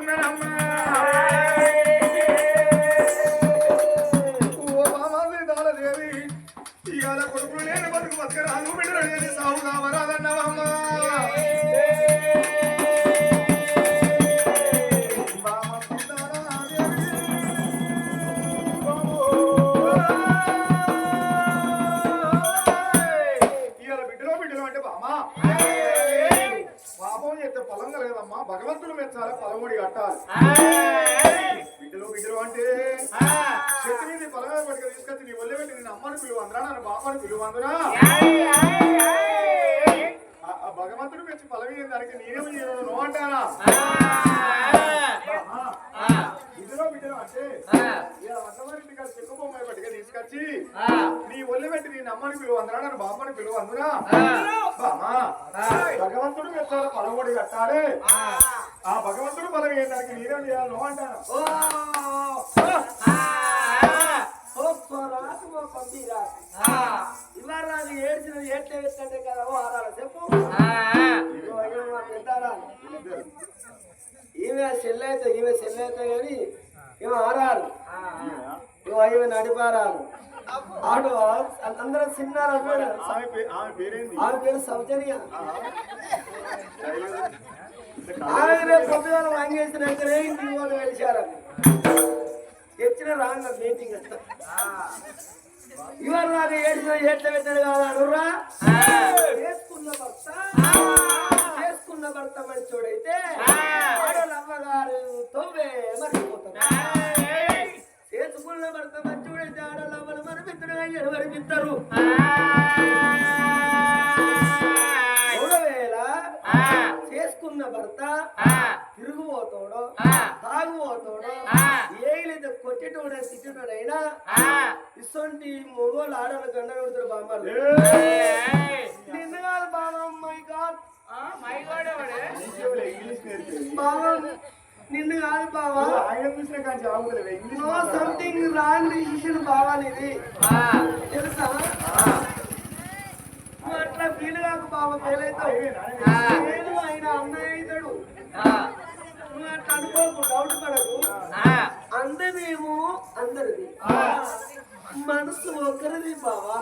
ఉన్నానమ్మా ఓ ఇవాళ కొడుకులు నేను బతుకు బతకరాదు బిడ్డలు సాగు బిడ్డలో అంటే బామా చేస్తే పొలం కలగదమ్మా భగవంతుడు మెచ్చాలి పొలముడి కట్టాలి బిడ్డలు బిడ్డలు అంటే చెట్టు మీద పొలం పట్టుకు తీసుకొచ్చి నీ ఒళ్ళే పెట్టి నేను అమ్మని పిలువ అందరా నన్ను బామ్మని పిలువ అందునా భగవంతుడు మెచ్చి పలవి దానికి నేనేం చేయను? అంటారా ఇదిలో అంటే తీసుకొచ్చి నీ పెట్టి నమ్మని భగవంతుడు పలవడి పెట్టాలి ఆ. భగవంతుడు బలం దానికి నేనేం అంటారా ఇలా రాజు ఏడ్చినది ఏట్లే కదా ఈమె సెల్లైతే ఈమె సెల్లైతే కానీ ఈమె ఆరాలు. నువ్వు ఈమె నడిపారాలు. ఆడు అందరం చిన్నారు ఆమె పేరు సౌజన్య. ఆమె పొద్దుగాల వంగేసినాకనే ఇంటికి వాళ్ళు వెలిచారు తెచ్చిన రాంగ మీటింగ్ ఇవాళ నాకు ఏడ్చిన ఏట్ల పెట్టాడు కాదు అనురా? భర్త. చేసుకున్న భర్త మంచుడే చేసుకున్న భర్త తిరుగుబోతాడో తాగుబోతాడో ఏలిద కొట్టేటోడ ఇసొంటి మొగోళ్ళు ఆడవాళ్ళు గండ కొడుతారు మై గాడ్ మై నిన్ను కాదు బావా. ఆయన చూసిన కానీ English no something wrong decision బావాలి ఇది తెలుసా? నువ్వు అట్లా ఫీల్ కాకు బావ ఫెయిల్ అవుతావు. నేను ఆయన అన్నయ్య అవుతాడు. నువ్వు అట్లా అనుకోకు డౌట్ పడకు. అందమేమో అందరిది. మనసు ఒకరిది బావా.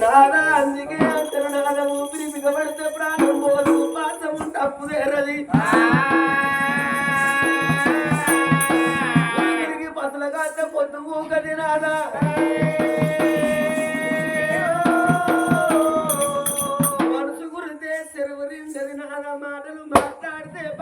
నాదా అందుకే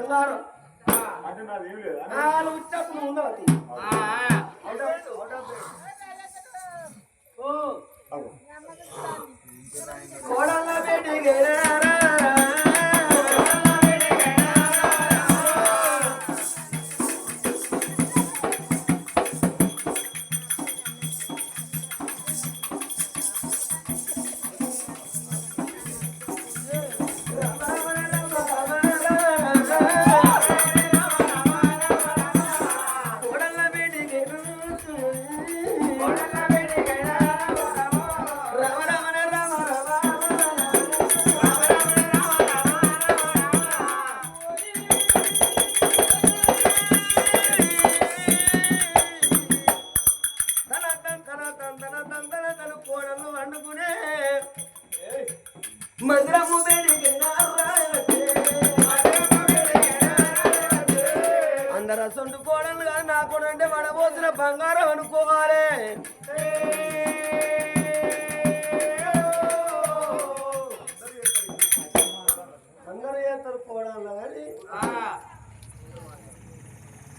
ఉంగారు నాలుగు ఇచ్చినప్పుడు ఉందా కోడల్ల పెట్టి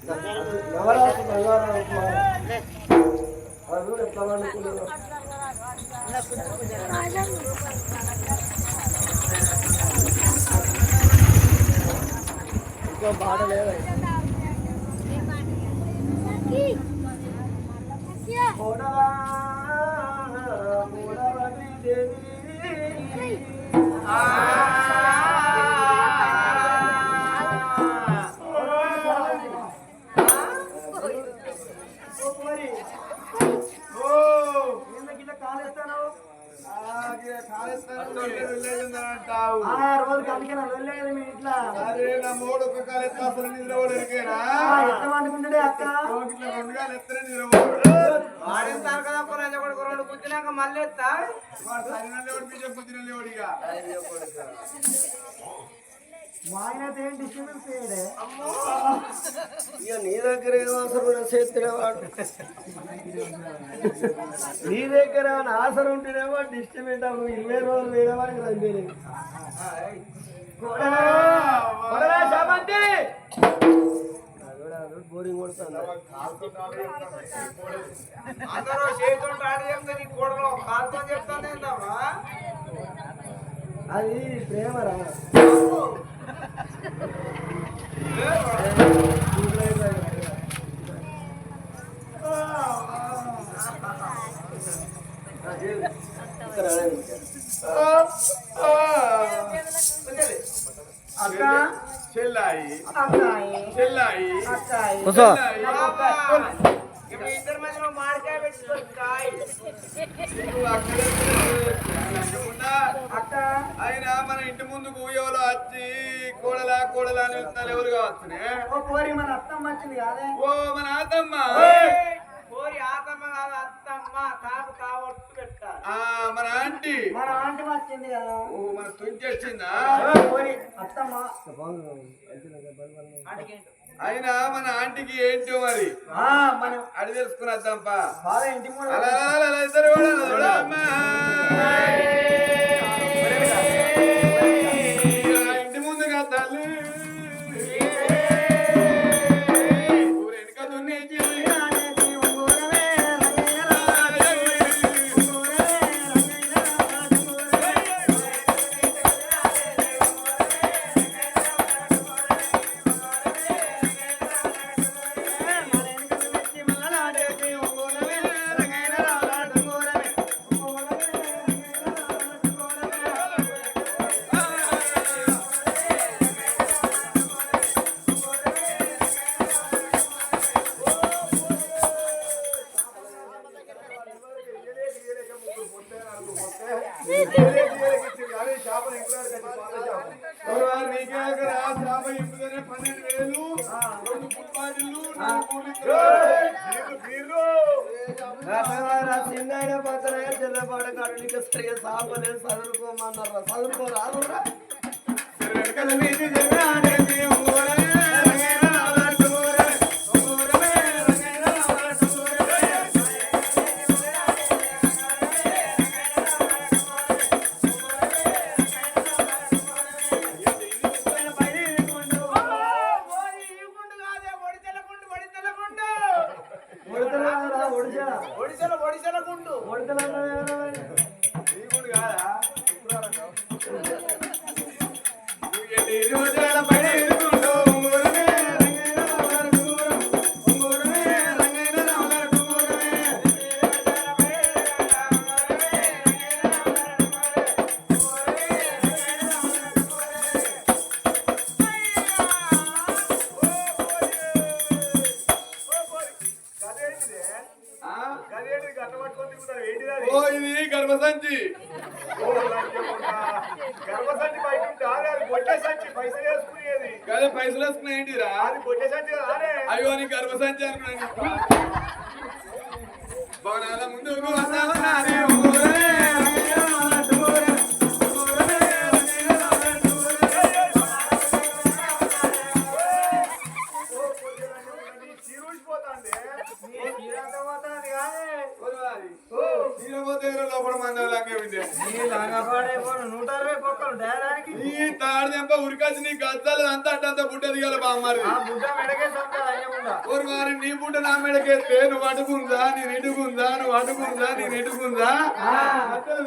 ఎవరాసు బంగారం అవి ఎట్లా వండుకున్నారు ఇంకో బాధ లేదా మూడవ దేవి ఆ రోజు కలిగిన వెళ్ళలేదు మీ ఇంట్లో. అరే నా మూడు ఒక కాలు ఎత్తాసలు నిద్ర కూడా ఎరికేనా ఆ, ఎట్లా వండుకుంటాడే అక్క? ఇట్లా రెండు కాలు ఎత్తనే నిద్ర పోడు వాడిస్తారు కదా కొరాజ కొడుకు? రెండు కూర్చున్నాక మళ్ళీ ఎత్తా? వాడు సరిన లేవుడు బీజం మా ఇక నీ దగ్గర ఏం చేస్తున్నావాడు నీ దగ్గర ఆసరం ఉంటేనేమో డిస్ట్రిబ్యూట్ అవ్వు. ఇరవై రోజులు వేరే వాడికి రండి బోరింగ్ కొడుతుంది. అందరూ చేతులు ఆడి చెప్తే నీ కాలుతో చెప్తానే అది ప్రేమరా? చెల్లాయి. చెల్లాయి. అక్కాయి. ఇద్దరి మధ్యలో మామిడికాయ పెట్టుకోండి కాయ నువ్వు అక్కడే లేకుండా అక్క. ఆయన మన ఇంటి ముందుకు ఎవరు వచ్చి కోడలా కోడలా అని ఎవరు కావచ్చునే ఓ మన అత్తమ్మ వచ్చింది కాదే. ఓ మన ఆతమ్మ కోరి ఆతమ్మ కాదు అత్తమ్మ కాపు కావట్టు పెట్టాలి ఆ మన ఆంటీ. మన ఆంటీ వచ్చింది కదా. ఓ మన తుంచేసిందా అయినా మన ఆంటీకి ఏంటో మరి? మనం అడి తెలుసుకుని వద్దాంపా. ఇద్దరు కూడా చేప ఇంపుగానే పన్నెండు వేలు, రెండు కూలికలు. చిన్న పత్ర చిన్నపాడ కాడు సరిగా సాపలేదు చదువుకోమన్నారు చదువుకోరాదురా సరే, వెనకాల అయ్యో నీ గర్భసంచి అనుకున్నాను భవనాల ముందుకు ఓరు వారి నీ బుడ్డ నా మెడకేస్తే నువ్వు అడుగుందా నేను ఇడుగుందా నువ్వు అడుగుందా నేను ఇడుగుందా అసలు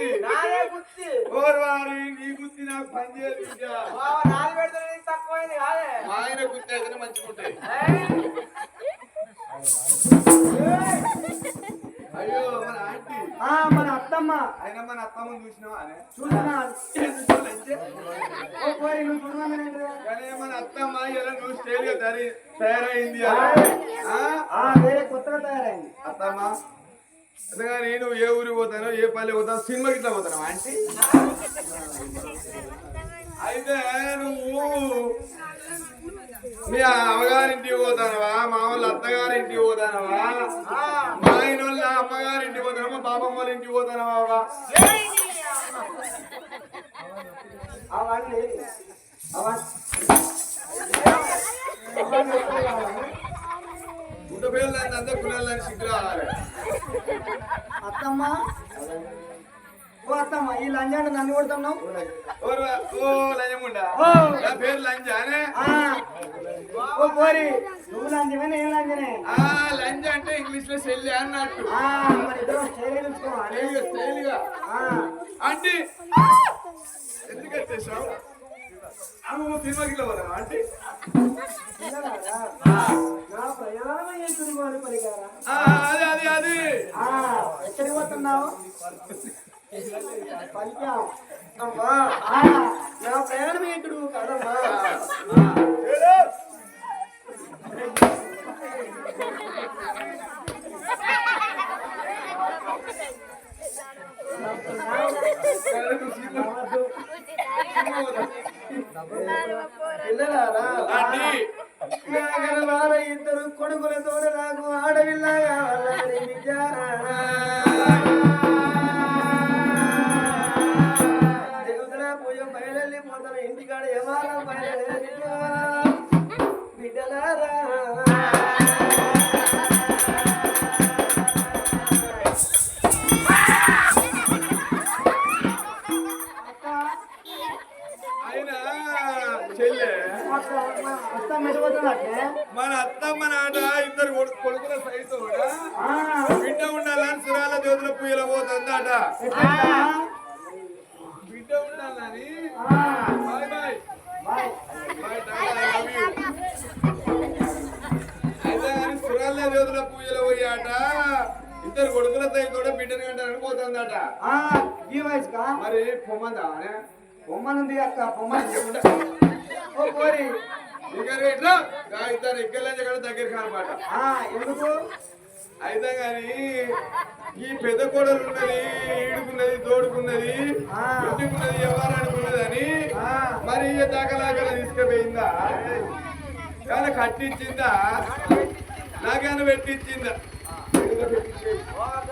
ఎవరది నాదే గుత్తి ఓరు వారి నీ గుర్తి నాకు పని చేయదు ఇంకా. బాబా నాది పెడితే నీకు తక్కువైంది కాదే. మా ఆయన గుర్తి అయితేనే మంచిగా ఉంటాయి అయ్యో మన ఆంటీ. ఆ, మన అత్తమ్మ. ఆయన మన అత్తమ్మని చూసినావా? ఓ పోయి నువ్వు చూడమా కానీ మన అత్తమ్మ ఇలా నువ్వు స్టైల్గా తయారైంది? ఆ వేరే కొత్తగా తయారైంది. అత్తమ్మ? అంతగా నేను ఏ ఊరికి పోతానో ఏ పల్లె పోతాను సినిమాకి ఇట్లా పోతాను ఆంటీ. అయితే నువ్వు మీ అమ్మగారింటికి పోతానవా? మా వాళ్ళ అత్తగారింటికి పోతానవా? మా ఆయన వాళ్ళ అమ్మగారింటికి పోతానవా? మా బాబమ్మ వాళ్ళ ఇంటికి పోతానవా అవన్నీ అవన్నీ. గుడ్డ పిల్లలు అంతా పిల్లలని సిగ్గు రావాలి అత్తమ్మ. ఓ అత్తమ్మ ఈ లంజాన్ని నన్ను కొడుతున్నావు? ఓ. లంజముండా నా పేరు లంజానే ఓ పోరి నువ్వు లంజమే నేను లంజనే. ఆ లంజ అంటే ఇంగ్లీష్లో సెల్లి అన్నట్టు ఆ, మన ఇద్దరం స్టైల్. చూసుకోవాలి తేలిగా ఆ, ఆంటీ. ఎందుకు వచ్చేసావు? సినిమాకి పోతాను ఆంటీ. విన్నారా? నా ప్రయాణం ఏంటి వారి పరిగారా ఆ, అది అది అది. ఆ, ఎక్కడికి పోతున్నావు? పలికా అమ్మా ఆ, నా ప్రయాణం ఏంటి కదమ్మా. ఇద్దరు కొడుకులతో నాకు ఆడవిల్ల కావాలని ఇద్దరు కొడుకుల సైజు కూడా బిడ్డని కంటారని పోతుందట. ఈ వయసుకా? మరి పొమ్మందా? బొమ్మనుంది అక్క ఇద్దరు ఆ, ఎందుకు? అయితే గాని ఈ పెద్ద కోడలు ఉన్నది ఈడుకున్నది తోడుకున్నది అనుకున్నది అని. మరి ఈ దాకలాగల తీసుకుపోయిందా? కానీ కట్టించిందా? నాకేమైనా పెట్టించిందా? Thank you.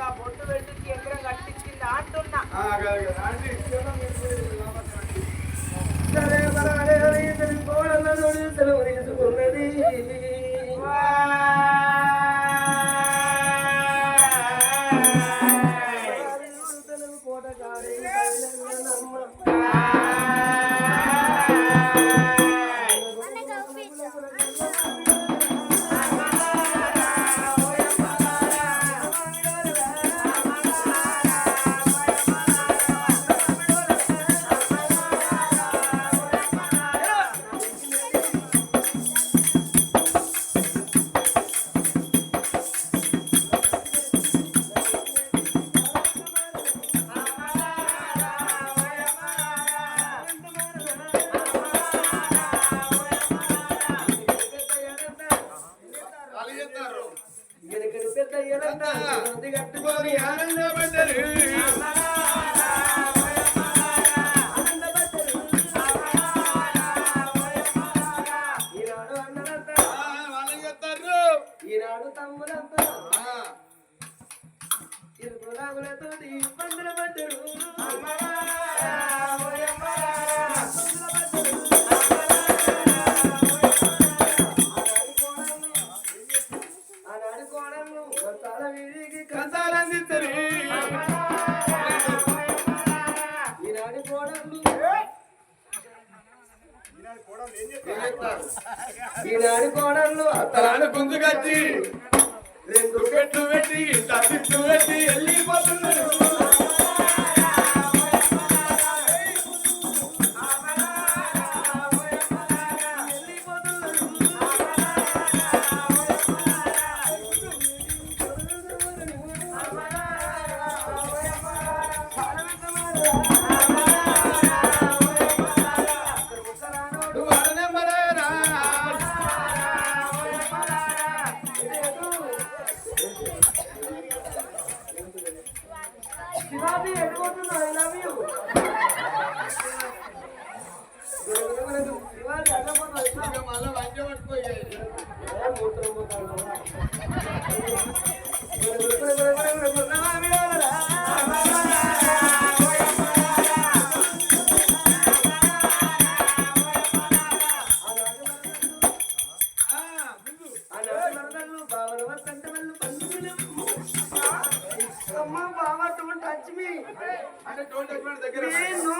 నేను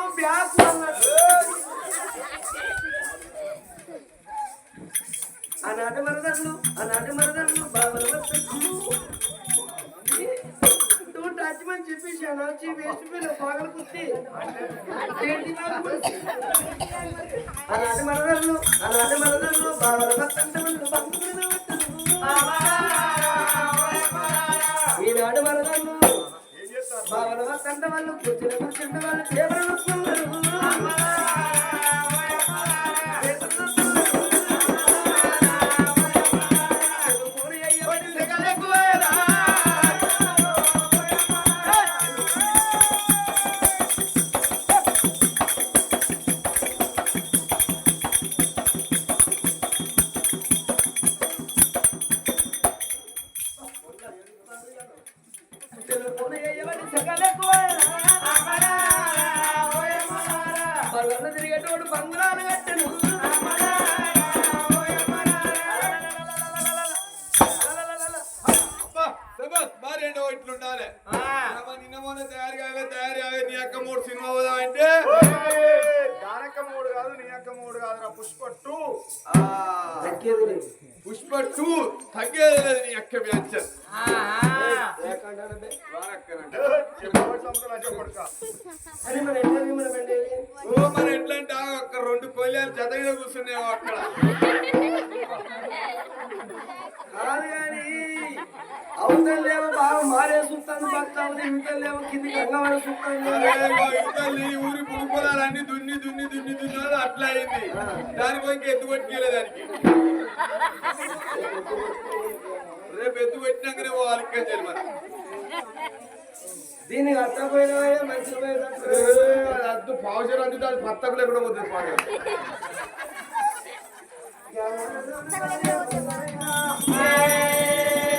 అన్నట్టు ఆనాటి మరదళ్ళు ఆనాటి మరదళ్ళు బాబల నువ్వు టచ్ మని చెప్పేసాను వచ్చి వేస్ట్ పిల్ల పగల కుత్తి? ఆనాటి మరదళ్ళు ఆనాటి మరదళ్ళు బాబల ఈనాడు మరదళ్ళు ఏం చేస్తారు బాబల వస్తంత వాళ్ళు కూర్చుని కూర్చుంటే వాళ్ళు పేపర్ పుష్ప టూ తగ్గేది లేదు నీ అక్క బ్యాచ్ ఓ మరి ఎట్లంటే ఒక్క రెండు కొయ్యాలు జత మీద కూర్చున్నావు అక్కడ. కాదు కానీ అవతలేమో బాగా మారే చూస్తాను భర్త ఇవతలేమో కింది గంగవాడ చూస్తాను ఓ ఊరి పుడుకోవాలన్నీ దున్ని దున్ని దున్ని దున్నాడు అట్లా అయింది. దానికి ఇంక ఎత్తు కొట్టుకెళ్ళే దానికి. రేపు ఎత్తు పెట్టినాకనే పోవాలి ఇంకా చెల్లి మరి. దీనికి అత్తపోయినా మంచి పోయినట్టు ఏ, అది అద్దు పావుచర్ అద్దు దాని పత్తకు లేకుండా పోతుంది పాడు ఏ.